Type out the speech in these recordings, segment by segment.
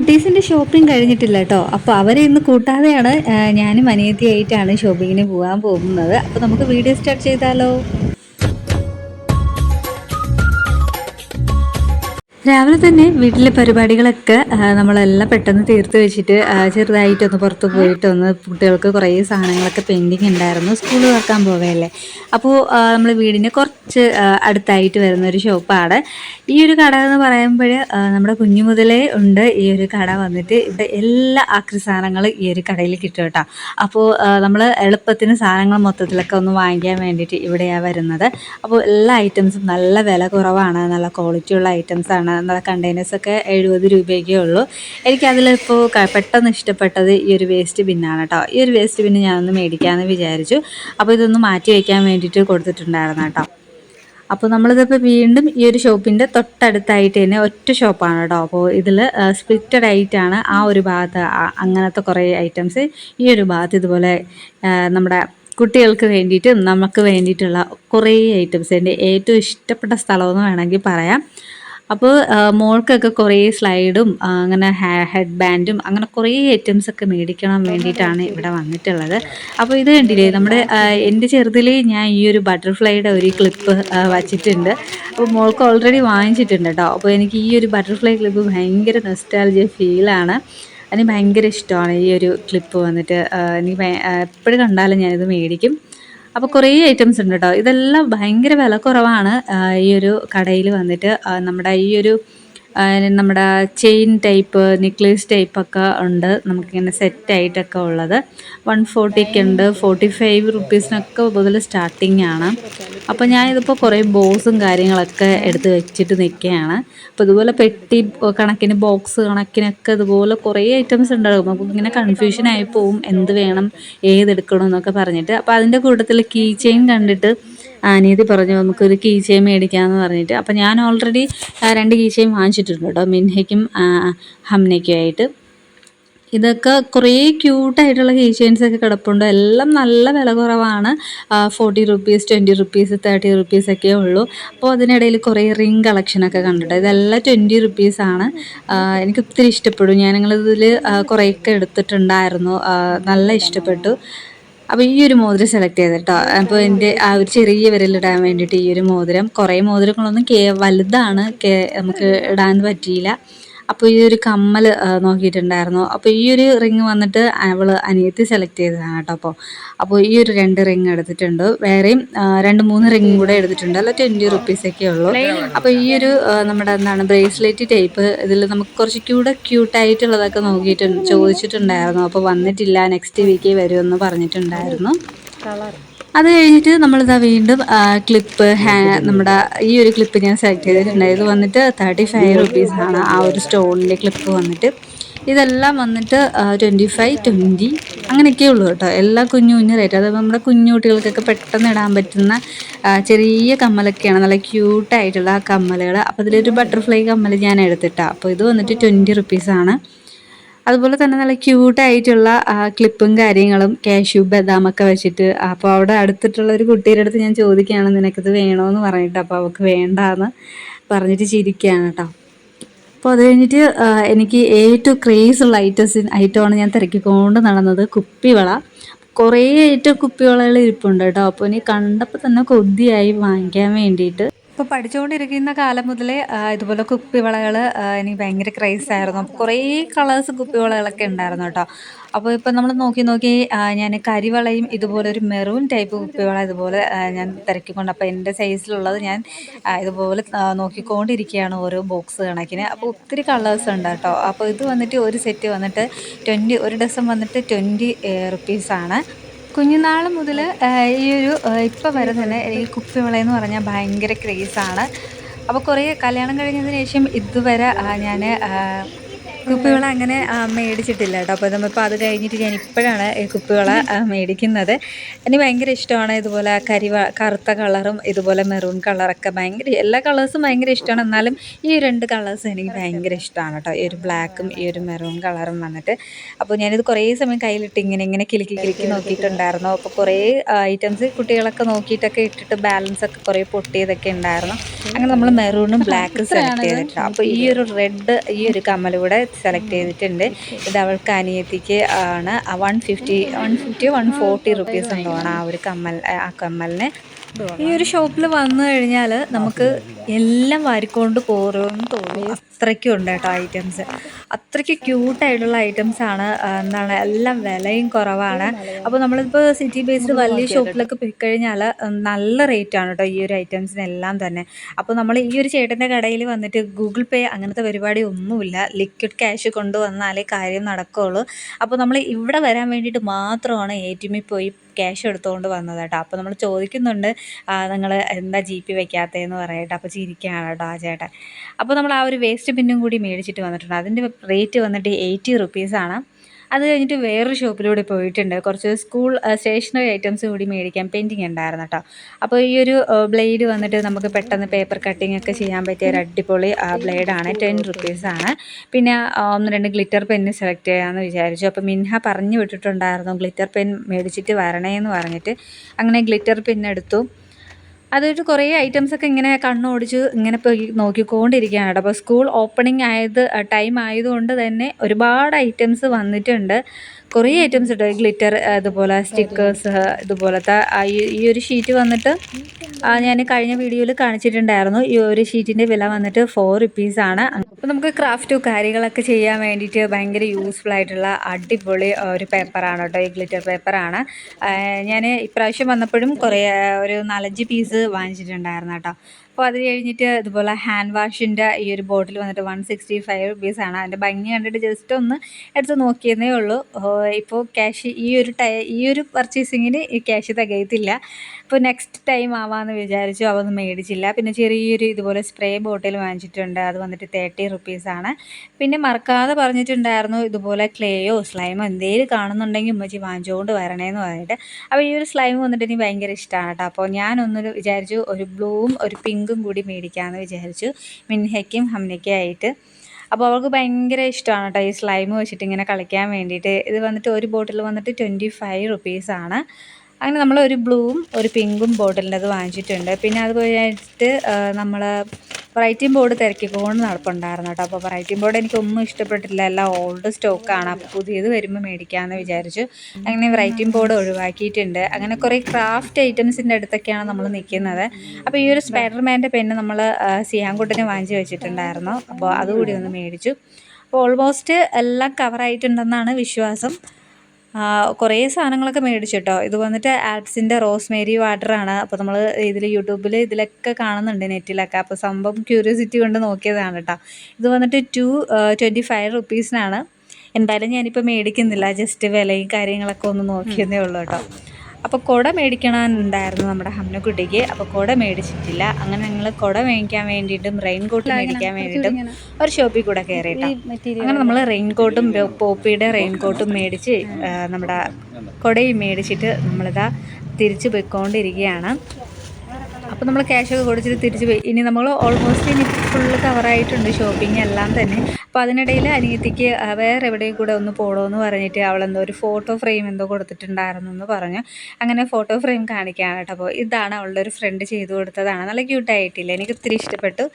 കുട്ടീസിന്റെ shopping കഴിഞ്ഞിട്ടില്ല കേട്ടോ. അപ്പോൾ അവരെ ഇന്ന് കൂട്ടാതെയാണ് ഞാനും അനിയത്തിയായിട്ടാണ് ഷോപ്പിങ്ങിന് പോകാൻ പോകുന്നത്. അപ്പോൾ നമുക്ക് വീഡിയോ സ്റ്റാർട്ട് ചെയ്താലോ? രാവിലെ തന്നെ വീട്ടിലെ പരിപാടികളൊക്കെ നമ്മളെല്ലാം പെട്ടെന്ന് തീർത്ത് വെച്ചിട്ട് ചെറുതായിട്ട് ചെറുതായിട്ടൊന്ന് പുറത്ത് പോയിട്ട് ഒന്ന് കുട്ടികൾക്ക് കുറേ സാധനങ്ങളൊക്കെ പെൻഡിങ് ഉണ്ടായിരുന്നു. സ്കൂൾ തുറക്കാൻ പോവുകയല്ലേ അപ്പോൾ നമ്മൾ വീടിന് കുറച്ച് അടുത്തായിട്ട് വരുന്ന ഒരു ഷോപ്പാണ്. ഈ ഒരു കട എന്ന് പറയുമ്പോൾ നമ്മുടെ കുഞ്ഞു മുതലേ ഉണ്ട് ഈ ഒരു കട വന്നിട്ട് ഇവിടെ എല്ലാ ആക്രി സാധനങ്ങളും ഈ ഒരു കടയിൽ കിട്ടും കേട്ടോ. അപ്പോൾ നമ്മൾ എളുപ്പത്തിന് സാധനങ്ങൾ മൊത്തത്തിലൊക്കെ ഒന്ന് വാങ്ങിക്കാൻ വേണ്ടിയിട്ട് ഇവിടെയാണ് വരുന്നത്. അപ്പോൾ എല്ലാ ഐറ്റംസും നല്ല വില കുറവാണ്. നല്ല ക്വാളിറ്റി ഉള്ള ഐറ്റംസ് നല്ല കണ്ടെയ്നേഴ്സ് ഒക്കെ എഴുപത് രൂപയൊക്കെ ഉള്ളൂ. എനിക്കതിലിപ്പോൾ പെട്ടെന്ന് ഇഷ്ടപ്പെട്ടത് ഈ ഒരു വേസ്റ്റ് ബിന്നാണ് കേട്ടോ ഈ ഒരു വേസ്റ്റ് ബിന്ന് ഞാനൊന്ന് മേടിക്കാമെന്ന് വിചാരിച്ചു. അപ്പോൾ ഇതൊന്ന് മാറ്റി വയ്ക്കാൻ വേണ്ടിയിട്ട് കൊടുത്തിട്ടുണ്ടായിരുന്നു കേട്ടോ അപ്പോൾ നമ്മളിതിപ്പോൾ വീണ്ടും ഈ ഒരു ഷോപ്പിന്റെ തൊട്ടടുത്തായിട്ട് തന്നെ ഒറ്റ ഷോപ്പാണ് കേട്ടോ അപ്പോൾ ഇതിൽ സ്പ്ലിറ്റഡ് ആയിട്ടാണ് ആ ഒരു ഭാഗത്ത് അങ്ങനത്തെ കുറേ ഐറ്റംസ് ഈ ഒരു ഭാഗത്ത് ഇതുപോലെ നമ്മുടെ കുട്ടികൾക്ക് വേണ്ടിയിട്ടും നമുക്ക് വേണ്ടിയിട്ടുള്ള കുറേ ഐറ്റംസ് എന്റെ ഏറ്റവും ഇഷ്ടപ്പെട്ട സ്ഥലമെന്ന് വേണമെങ്കിൽ പറയാം. അപ്പോൾ മോൾക്കൊക്കെ കുറേ സ്ലൈഡും അങ്ങനെ ഹെഡ് ബാൻഡും അങ്ങനെ കുറേ ഐറ്റംസ് ഒക്കെ മേടിക്കണം വേണ്ടിയിട്ടാണ് ഇവിടെ വന്നിട്ടുള്ളത്. അപ്പോൾ ഇത് കണ്ടില്ലേ നമ്മുടെ എന്റെ ചെറുതിൽ ഞാൻ ഈ ഒരു ബട്ടർഫ്ലൈയുടെ ഒരു ക്ലിപ്പ് വച്ചിട്ടുണ്ട്. അപ്പോൾ മോൾക്ക് ഓൾറെഡി വാങ്ങിച്ചിട്ടുണ്ട് കേട്ടോ അപ്പോൾ എനിക്ക് ഈ ഒരു ബട്ടർഫ്ലൈ ക്ലിപ്പ് ഭയങ്കര നെസ്റ്റാലജിയ ഫീലാണ് അതിന് ഭയങ്കര ഇഷ്ടമാണ് ഈ ഒരു ക്ലിപ്പ് വന്നിട്ട്. എനിക്ക് എപ്പോഴും കണ്ടാലും ഞാനിത് മേടിക്കും. അപ്പോൾ കുറേ ഐറ്റംസ് ഉണ്ട് കേട്ടോ ഇതെല്ലാം ഭയങ്കര വില കുറവാണ് ഈ ഒരു കടയിൽ വന്നിട്ട് നമ്മുടെ ഈ ഒരു നമ്മുടെ ചെയിൻ ടൈപ്പ് നെക്ലേസ് ടൈപ്പൊക്കെ ഉണ്ട്. നമുക്കിങ്ങനെ സെറ്റായിട്ടൊക്കെ ഉള്ളത്. വൺ ഫോർട്ടിക്ക് ഉണ്ട്. ഫോർട്ടി ഫൈവ് റുപ്പീസിനൊക്കെ മുതൽ സ്റ്റാർട്ടിങ് ആണ്. അപ്പോൾ ഞാനിതിപ്പോൾ കുറേ ബോസും കാര്യങ്ങളൊക്കെ എടുത്ത് വെച്ചിട്ട് നിൽക്കുകയാണ്. അപ്പോൾ ഇതുപോലെ പെട്ടി കണക്കിന് ബോക്സ് കണക്കിനൊക്കെ ഇതുപോലെ കുറേ ഐറ്റംസ് ഉണ്ടാകും. അപ്പോൾ ഇങ്ങനെ കൺഫ്യൂഷൻ ആയി പോവും. എന്ത് വേണം ഏതെടുക്കണം എന്നൊക്കെ പറഞ്ഞിട്ട്. അപ്പോൾ അതിന്റെ കൂട്ടത്തിൽ കീ ചെയിൻ കണ്ടിട്ട് അനിയത്തി പറഞ്ഞു നമുക്കൊരു കീ മേടിക്കാമെന്ന് പറഞ്ഞിട്ട്. അപ്പോൾ ഞാൻ ഓൾറെഡി രണ്ട് കീ ചെയിൻ വാങ്ങിച്ചിട്ടുണ്ട് കേട്ടോ മിൻഹയ്ക്കും ഹംനയ്ക്കുമായിട്ട് ഇതൊക്കെ കുറേ ക്യൂട്ടായിട്ടുള്ള കീ ഒക്കെ കിടപ്പുണ്ട്. എല്ലാം നല്ല വില കുറവാണ്. Forty rupees twenty rupees thirty rupees ഒക്കെ ഉള്ളൂ. അപ്പോൾ അതിനിടയിൽ കുറേ റിംഗ് കളക്ഷനൊക്കെ കണ്ടിട്ട് ഇതെല്ലാം ട്വന്റി റുപ്പീസാണ് എനിക്ക് ഒത്തിരി ഇഷ്ടപ്പെടും ഞാനിങ്ങളിതിൽ കുറേയൊക്കെ എടുത്തിട്ടുണ്ടായിരുന്നു. നല്ല ഇഷ്ടപ്പെട്ടു. അപ്പോൾ ഈ ഒരു മോതിരം സെലക്ട് ചെയ്ത് കേട്ടോ അപ്പോൾ എന്റെ ആ ഒരു ചെറിയ വിരലിടാൻ വേണ്ടിയിട്ട് ഈ ഒരു മോതിരം കുറേ മോതിരങ്ങളൊന്നും കേ വലുതാണ് കേ നമുക്ക് ഇടാൻ പറ്റിയില്ല. അപ്പോൾ ഈ ഒരു കമ്മൽ നോക്കിയിട്ടുണ്ടായിരുന്നു. അപ്പോൾ ഈ ഒരു റിങ് വന്നിട്ട് അവൾ അനിയത്തി സെലക്ട് ചെയ്തതാണ് കേട്ടോ അപ്പോൾ അപ്പോൾ ഈ ഒരു രണ്ട് റിങ് എടുത്തിട്ടുണ്ട്. വേറെയും രണ്ട് മൂന്ന് റിങ് കൂടെ എടുത്തിട്ടുണ്ട്. അല്ല ട്വന്റി റുപ്പീസൊക്കെ ഉള്ളൂ. അപ്പോൾ ഈ ഒരു നമ്മുടെ എന്താണ് ബ്രേസ്ലെറ്റ് ടൈപ്പ് ഇതിൽ നമുക്ക് കുറച്ച് കൂടെ ക്യൂട്ടായിട്ടുള്ളതൊക്കെ നോക്കിയിട്ട് ചോദിച്ചിട്ടുണ്ടായിരുന്നു. അപ്പോൾ വന്നിട്ടില്ല നെക്സ്റ്റ് വീക്കേ വരുമെന്ന് പറഞ്ഞിട്ടുണ്ടായിരുന്നു. അത് കഴിഞ്ഞിട്ട് നമ്മളിതാ വീണ്ടും ക്ലിപ്പ് ഹാ നമ്മുടെ ഈ ഒരു ക്ലിപ്പ് ഞാൻ സെലക്ട് ചെയ്തിട്ടുണ്ട് ഇത് വന്നിട്ട് തേർട്ടി ഫൈവ് റുപ്പീസാണ് ആ ഒരു സ്റ്റോണിന്റെ ക്ലിപ്പ് വന്നിട്ട്. ഇതെല്ലാം വന്നിട്ട് ട്വന്റി ഫൈവ് ട്വന്റി അങ്ങനെയൊക്കെ ഉള്ളൂ കേട്ടോ. എല്ലാ കുഞ്ഞു കുഞ്ഞു റേറ്റ് അത് നമ്മുടെ കുഞ്ഞു കുട്ടികൾക്കൊക്കെ പെട്ടെന്ന് ഇടാൻ പറ്റുന്ന ചെറിയ കമ്മലൊക്കെയാണ്. നല്ല ക്യൂട്ടായിട്ടുള്ള ആ കമ്മലുകൾ അപ്പോൾ അതിലൊരു ബട്ടർഫ്ലൈ കമ്മൽ ഞാൻ എടുത്തിട്ടാണ് അപ്പോൾ ഇത് വന്നിട്ട് ട്വന്റി റുപ്പീസാണ് അതുപോലെ തന്നെ നല്ല ക്യൂട്ടായിട്ടുള്ള ക്ലിപ്പും കാര്യങ്ങളും കാഷ്യൂ ബദാമൊക്കെ വെച്ചിട്ട്. അപ്പോൾ അവിടെ അടുത്തിട്ടുള്ള ഒരു കുട്ടിയുടെ അടുത്ത് ഞാൻ ചോദിക്കുകയാണ് നിനക്കിത് വേണോന്ന് പറഞ്ഞിട്ട് അപ്പോൾ അവൾക്ക് വേണ്ടാന്ന് പറഞ്ഞിട്ട് ചിരിക്കുകയാണ് കേട്ടോ അപ്പോൾ അത് കഴിഞ്ഞിട്ട് എനിക്ക് ഏറ്റവും ക്രേസ് ഉള്ള ഐറ്റംസ് ഐറ്റമാണ് ഞാൻ തിരക്കിക്കൊണ്ട് നടന്നത് കുപ്പിവള. കുറേ ഐറ്റം കുപ്പിവളകൾ ഇരിപ്പുണ്ട് കേട്ടോ അപ്പോൾ ഇനി കണ്ടപ്പോൾ തന്നെ കൊതിയായി വാങ്ങിക്കാൻ വേണ്ടിയിട്ട്. ഇപ്പോൾ പഠിച്ചുകൊണ്ടിരിക്കുന്ന കാലം മുതലേ ഇതുപോലെ കുപ്പിവളകൾ എനിക്ക് ഭയങ്കര ക്രൈസ് ആയിരുന്നു. അപ്പോൾ കുറേ കളേഴ്സ് കുപ്പിവളകളൊക്കെ ഉണ്ടായിരുന്നു കേട്ടോ. അപ്പോൾ ഇപ്പോൾ നമ്മൾ നോക്കി നോക്കി ഞാൻ കരിവളയും ഇതുപോലെ ഒരു മെറൂൺ ടൈപ്പ് കുപ്പിവള ഇതുപോലെ ഞാൻ തിരക്കിക്കൊണ്ട് അപ്പോൾ എന്റെ സൈസിലുള്ളത് ഞാൻ ഇതുപോലെ നോക്കിക്കൊണ്ടിരിക്കുകയാണ് ഓരോ ബോക്സ് കണക്കിന്. അപ്പോൾ ഒത്തിരി കളേഴ്സ് ഉണ്ട് കേട്ടോ. അപ്പോൾ ഇത് വന്നിട്ട് ഒരു സെറ്റ് വന്നിട്ട് ട്വന്റി ഒരു ഡസം വന്നിട്ട് ട്വന്റി റുപ്പീസാണ് കുഞ്ഞുനാൾ മുതൽ ഈ ഒരു ഇപ്പം വരെ തന്നെ ഈ കുപ്പിമള എന്ന് പറഞ്ഞാൽ ഭയങ്കര ക്രേസാണ് അപ്പോൾ കുറേ കല്യാണം കഴിഞ്ഞതിന് ശേഷം ഇതുവരെ ഞാൻ കുപ്പിവള അങ്ങനെ മേടിച്ചിട്ടില്ല കേട്ടോ. അപ്പോൾ നമ്മളിപ്പോൾ അത് കഴിഞ്ഞിട്ട് ഞാൻ ഇപ്പോഴാണ് ഈ കുപ്പിവള മേടിക്കുന്നത്. എനിക്ക് ഭയങ്കര ഇഷ്ടമാണ് ഇതുപോലെ കരിവ കറുത്ത കളറും ഇതുപോലെ മെറൂൺ കളറൊക്കെ ഭയങ്കര എല്ലാ കളേഴ്സും ഭയങ്കര ഇഷ്ടമാണ്. എന്നാലും ഈ രണ്ട് കളേഴ്സ് എനിക്ക് ഭയങ്കര ഇഷ്ടമാണ് കേട്ടോ. ഈ ഒരു ബ്ലാക്കും ഈ ഒരു മെറൂൺ കളറും വന്നിട്ട്. അപ്പോൾ ഞാനിത് കുറേ സമയം കയ്യിലിട്ട് ഇങ്ങനെ ഇങ്ങനെ കിലുക്കി കിലുക്കി നോക്കിയിട്ടുണ്ടായിരുന്നു. അപ്പോൾ കുറേ ഐറ്റംസ് കുട്ടികളൊക്കെ നോക്കിയിട്ടൊക്കെ ഇട്ടിട്ട് ബാലൻസ് ഒക്കെ കുറേ പൊട്ടിയതൊക്കെ ഉണ്ടായിരുന്നു. അങ്ങനെ നമ്മൾ മെറൂണും ബ്ലാക്കും സെലക്ട് ചെയ്തിട്ടുണ്ട് അപ്പോൾ ഈ ഒരു റെഡ് ഈ ഒരു കമ്മലൂടെ സെലക്ട് ചെയ്തിട്ടുണ്ട്. ഇത് അവൾക്ക് അനിയത്തിക്ക് ആണ്. One fifty one fifty one forty rupees ഉണ്ടോ ആ ഒരു കമ്മൽ ആ കമ്മലിന്. ഈ ഒരു ഷോപ്പിൽ വന്നു കഴിഞ്ഞാൽ നമുക്ക് എല്ലാം വാരിക്കൊണ്ട് പോരുമെന്ന് തോന്നി. അത്രയ്ക്കും ഉണ്ട് കേട്ടോ ഐറ്റംസ് അത്രയ്ക്ക് ക്യൂട്ടായിട്ടുള്ള ഐറ്റംസ് ആണ് എന്താണ് എല്ലാം വിലയും കുറവാണ്. അപ്പോൾ നമ്മളിപ്പോൾ സിറ്റി ബേസ്ഡ് വലിയ ഷോപ്പിലൊക്കെ പോയി കഴിഞ്ഞാൽ നല്ല റേറ്റ് ആണ് കേട്ടോ ഈ ഒരു ഐറ്റംസിനെല്ലാം തന്നെ. അപ്പോൾ നമ്മൾ ഈ ഒരു ചേട്ടന്റെ കടയിൽ വന്നിട്ട് ഗൂഗിൾ പേ അങ്ങനത്തെ പരിപാടി ഒന്നുമില്ല. ലിക്വിഡ് ക്യാഷ് കൊണ്ടുവന്നാലേ കാര്യം നടക്കുകയുള്ളൂ അപ്പോൾ നമ്മൾ ഇവിടെ വരാൻ വേണ്ടിയിട്ട് മാത്രമാണ് എ ടി എമ്മിൽ പോയി ക്യാഷ് എടുത്തുകൊണ്ട് വന്നത് കേട്ടോ. അപ്പോൾ നമ്മൾ ചോദിക്കുന്നുണ്ട് നിങ്ങൾ എന്താ ജി പി വയ്ക്കാത്തതെന്ന് പറയട്ടെ. അപ്പോൾ ചിരിക്കുകയാണ് കേട്ടോ ആ ചേട്ടൻ. അപ്പോൾ നമ്മൾ ആ ഒരു വേസ്റ്റ് ബിന്നും കൂടി മേടിച്ചിട്ട് വന്നിട്ടുണ്ട്. അതിന്റെ റേറ്റ് വന്നിട്ട് എയ്റ്റി റുപ്പീസാണ് അത് കഴിഞ്ഞിട്ട് വേറൊരു ഷോപ്പിലൂടെ പോയിട്ടുണ്ട്. കുറച്ച് സ്കൂൾ സ്റ്റേഷനറി ഐറ്റംസ് കൂടി മേടിക്കാൻ പെയിന്റിങ് ഉണ്ടായിരുന്നു കേട്ടോ. അപ്പോൾ ഈ ഒരു ബ്ലേഡ് വന്നിട്ട് നമുക്ക് പെട്ടെന്ന് പേപ്പർ കട്ടിംഗ് ഒക്കെ ചെയ്യാൻ പറ്റിയ ഒരു അടിപൊളി ബ്ലേഡാണ് ടെൻ റുപ്പീസാണ് പിന്നെ ഒന്ന് രണ്ട് ഗ്ലിറ്റർ പെന്ന് സെലക്ട് ചെയ്യാമെന്ന് വിചാരിച്ചു. അപ്പോൾ മിൻഹ പറഞ്ഞു വിട്ടിട്ടുണ്ടായിരുന്നു ഗ്ലിറ്റർ പെൻ മേടിച്ചിട്ട് വരണേ എന്ന് പറഞ്ഞിട്ട്. അങ്ങനെ ഗ്ലിറ്റർ പെൻ എടുത്തു. അതൊരു കുറേ ഐറ്റംസ് ഒക്കെ ഇങ്ങനെ കണ്ണോടിച്ച് ഇങ്ങനെ പോയി നോക്കിക്കൊണ്ടിരിക്കുകയാണ് കേട്ടോ. അപ്പോൾ സ്കൂൾ ഓപ്പണിംഗ് ആയത് ടൈം ആയതുകൊണ്ട് തന്നെ ഒരുപാട് ഐറ്റംസ് വന്നിട്ടുണ്ട്. കുറേ ഐറ്റംസ് ഉണ്ട് ഗ്ലിറ്റർ അതുപോലെ സ്റ്റിക്കേഴ്സ് ഇതുപോലത്തെ ഈ ഒരു ഷീറ്റ് വന്നിട്ട് ഞാൻ കഴിഞ്ഞ വീഡിയോയിൽ കാണിച്ചിട്ടുണ്ടായിരുന്നു. ഈ ഒരു ഷീറ്റിന്റെ വില വന്നിട്ട് ഫോർ റുപ്പീസാണ് അപ്പോൾ നമുക്ക് ക്രാഫ്റ്റ് കാര്യങ്ങളൊക്കെ ചെയ്യാൻ വേണ്ടിയിട്ട് ഭയങ്കര യൂസ്ഫുൾ ആയിട്ടുള്ള അടിപൊളി ഒരു പേപ്പറാണ് കേട്ടോ. ഈ ഗ്ലിറ്റർ പേപ്പറാണ് ഞാൻ ഇപ്രാവശ്യം വന്നപ്പോഴും കുറേ ഒരു നാലഞ്ച് പീസ് വാങ്ങിച്ചിട്ടുണ്ടായിരുന്നു കേട്ടോ. അപ്പോൾ അത് കഴിഞ്ഞിട്ട് ഇതുപോലെ ഹാൻഡ് വാഷിന്റെ ഈ ഒരു ബോട്ടിൽ വന്നിട്ട് വൺ സിക്സ്റ്റി ഫൈവ് റുപ്പീസാണ് അതിന്റെ ഭംഗി കണ്ടിട്ട് ജസ്റ്റ് ഒന്ന് എടുത്ത് നോക്കിയെന്നേ ഉള്ളൂ. ഇപ്പോൾ ക്യാഷ് ഈ ഒരു ടൈ ഈ ഒരു പർച്ചേസിങ്ങിന് ക്യാഷ് തികയത്തില്ല. ഇപ്പോൾ നെക്സ്റ്റ് ടൈം ആവാമെന്ന് വിചാരിച്ചു അതൊന്നും മേടിച്ചില്ല. പിന്നെ ചെറിയൊരു ഇതുപോലെ സ്പ്രേ ബോട്ടിൽ വാങ്ങിച്ചിട്ടുണ്ട്. അത് വന്നിട്ട് തേർട്ടി റുപ്പീസാണ് പിന്നെ മറക്കാതെ പറഞ്ഞിട്ടുണ്ടായിരുന്നു ഇതുപോലെ ക്ലേയോ സ്ലൈമോ എന്തെങ്കിലും കാണുന്നുണ്ടെങ്കിൽ ഉമ്മച്ചി വാങ്ങിച്ചുകൊണ്ട് വരണേന്ന് പറഞ്ഞിട്ട്. അപ്പോൾ ഈ ഒരു സ്ലൈം വന്നിട്ട് എനിക്ക് ഭയങ്കര ഇഷ്ടമാണ് കേട്ടോ. അപ്പോൾ ഞാനൊന്ന് വിചാരിച്ചു ഒരു ബ്ലൂവും ഒരു പിങ്കും കൂടി മേടിക്കാമെന്ന് വിചാരിച്ചു. മിൻഹയ്ക്കും ഹംനയ്ക്കും ആയിട്ട്. അപ്പോൾ അവൾക്ക് ഭയങ്കര ഇഷ്ടമാണ് കേട്ടോ ഈ സ്ലൈം വെച്ചിട്ട് ഇങ്ങനെ കളിക്കാൻ വേണ്ടിയിട്ട്. ഇത് വന്നിട്ട് ഒരു ബോട്ടിൽ വന്നിട്ട് ട്വന്റി ഫൈവ് റുപ്പീസാണ് അങ്ങനെ നമ്മൾ ഒരു ബ്ലൂവും ഒരു പിങ്കും ബോട്ടിലിന്റെ അത് വാങ്ങിച്ചിട്ടുണ്ട്. പിന്നെ അത് കഴിഞ്ഞിട്ട് നമ്മൾ റൈറ്റിംഗ് ബോർഡ് തിരക്കിക്കൊണ്ട് നടപ്പുണ്ടായിരുന്നു കേട്ടോ അപ്പോൾ റൈറ്റിംഗ് ബോർഡ് എനിക്കൊന്നും ഇഷ്ടപ്പെട്ടില്ല എല്ലാം ഓൾഡ് സ്റ്റോക്കാണ് അപ്പോൾ പുതിയത് വരുമ്പോൾ മേടിക്കാമെന്ന് വിചാരിച്ചു. അങ്ങനെ റൈറ്റിംഗ് ബോർഡ് ഒഴിവാക്കിയിട്ടുണ്ട്. അങ്ങനെ കുറേ ക്രാഫ്റ്റ് ഐറ്റംസിന്റെ അടുത്തൊക്കെയാണ് നമ്മൾ നിൽക്കുന്നത് അപ്പോൾ ഈ ഒരു സ്പൈഡർമാന്റെ പെണ്ണ് നമ്മൾ സിയാങ്കുട്ടിനെ വാങ്ങിച്ചു വെച്ചിട്ടുണ്ടായിരുന്നു. അപ്പോൾ അതുകൂടി ഒന്ന് മേടിച്ചു. അപ്പോൾ ഓൾമോസ്റ്റ് എല്ലാം കവറായിട്ടുണ്ടെന്നാണ് വിശ്വാസം. കുറേ സാധനങ്ങളൊക്കെ മേടിച്ചു കേട്ടോ ഇത് വന്നിട്ട് ആൽപ്സിന്റെ റോസ്മേരി വാട്ടറാണ്. അപ്പോൾ നമ്മൾ ഇതിൽ യൂട്യൂബിൽ ഇതിലൊക്കെ കാണുന്നുണ്ട് നെറ്റിലൊക്കെ. അപ്പോൾ സംഭവം ക്യൂരിയോസിറ്റി കൊണ്ട് നോക്കിയതാണ് കേട്ടോ ഇത് വന്നിട്ട് ടു ട്വന്റി ഫൈവ് റുപ്പീസിനാണ് എന്തായാലും ഞാനിപ്പോൾ മേടിക്കുന്നില്ല. ജസ്റ്റ് വിലയും കാര്യങ്ങളൊക്കെ ഒന്ന് നോക്കിയെന്നേ ഉള്ളൂ കേട്ടോ അപ്പോൾ കുട മേടിക്കണമെന്നുണ്ടായിരുന്നു നമ്മുടെ ഹംനക്കുട്ടിക്ക്. അപ്പോൾ കുട മേടിച്ചിട്ടില്ല. അങ്ങനെ ഞങ്ങൾ കുട മേടിക്കാൻ വേണ്ടിയിട്ടും റെയിൻ കോട്ട് മേടിക്കാൻ വേണ്ടിയിട്ടും ഒരു ഷോപ്പിൽ കൂടെ കയറിയിട്ടോ അങ്ങനെ നമ്മൾ റെയിൻ കോട്ടും പോപ്പിയുടെ റെയിൻ കോട്ടും മേടിച്ച് നമ്മുടെ കുടയും മേടിച്ചിട്ട് നമ്മളിതാ തിരിച്ച് പോയിക്കൊണ്ടിരിക്കുകയാണ്. അപ്പോൾ നമ്മൾ ക്യാഷൊക്കെ കൊടുത്തിട്ട് തിരിച്ച് പോയി. ഇനി നമ്മൾ ഓൾമോസ്റ്റ് ഇനി ഫുള്ള് കവറായിട്ടുണ്ട് ഷോപ്പിംഗ് എല്ലാം തന്നെ. അപ്പോൾ അതിനിടയിൽ അനിയത്തിക്ക് വേറെ എവിടെയും കൂടെ ഒന്ന് പോകണമെന്ന് പറഞ്ഞിട്ട് അവളെന്തോ ഒരു ഫോട്ടോ ഫ്രെയിം എന്തോ കൊടുത്തിട്ടുണ്ടായിരുന്നു എന്ന് പറഞ്ഞു. അങ്ങനെ ഫോട്ടോ ഫ്രെയിം കാണിക്കുകയാണ് കേട്ടോ. അപ്പോൾ ഇതാണ് അവളുടെ ഒരു ഫ്രണ്ട് ചെയ്തു കൊടുത്തതാണ്. നല്ല ക്യൂട്ടായിട്ടില്ല എനിക്ക് ഒത്തിരി ഇഷ്ടപ്പെട്ടു.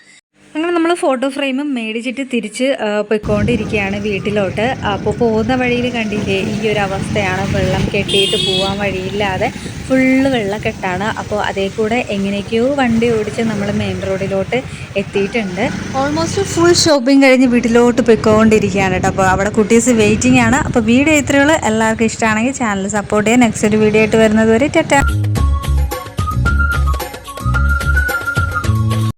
അങ്ങനെ നമ്മൾ ഫോട്ടോ ഫ്രെയിം മേടിച്ചിട്ട് തിരിച്ച് പോയിക്കൊണ്ടിരിക്കുകയാണ് വീട്ടിലോട്ട്. അപ്പോൾ പോകുന്ന വഴിയിൽ കണ്ടില്ലേ ഈ ഒരു അവസ്ഥയാണ്. വെള്ളം കെട്ടിയിട്ട് പോകാൻ വഴിയില്ലാതെ ഫുള്ള് വെള്ളക്കെട്ടാണ്. അപ്പോൾ അതേ കൂടെ എങ്ങനെയൊക്കെയോ വണ്ടി ഓടിച്ച് നമ്മൾ മെയിൻ റോഡിലോട്ട് എത്തിയിട്ടുണ്ട്. ഓൾമോസ്റ്റ് ഫുൾ ഷോപ്പിംഗ് കഴിഞ്ഞ് വീട്ടിലോട്ട് പോയിക്കൊണ്ടിരിക്കുകയാണ് കേട്ടോ. അപ്പോൾ അവിടെ കുട്ടീസ് വെയിറ്റിംഗ് ആണ്. അപ്പോൾ വീഡിയോ ഇത്രയുള്ളൂ എല്ലാവർക്കും ഇഷ്ടമാണെങ്കിൽ ചാനൽ സപ്പോർട്ട് ചെയ്യാൻ. നെക്സ്റ്റ് ഒരു വീഡിയോ ആയിട്ട് വരുന്നത് വരെ ടാറ്റ.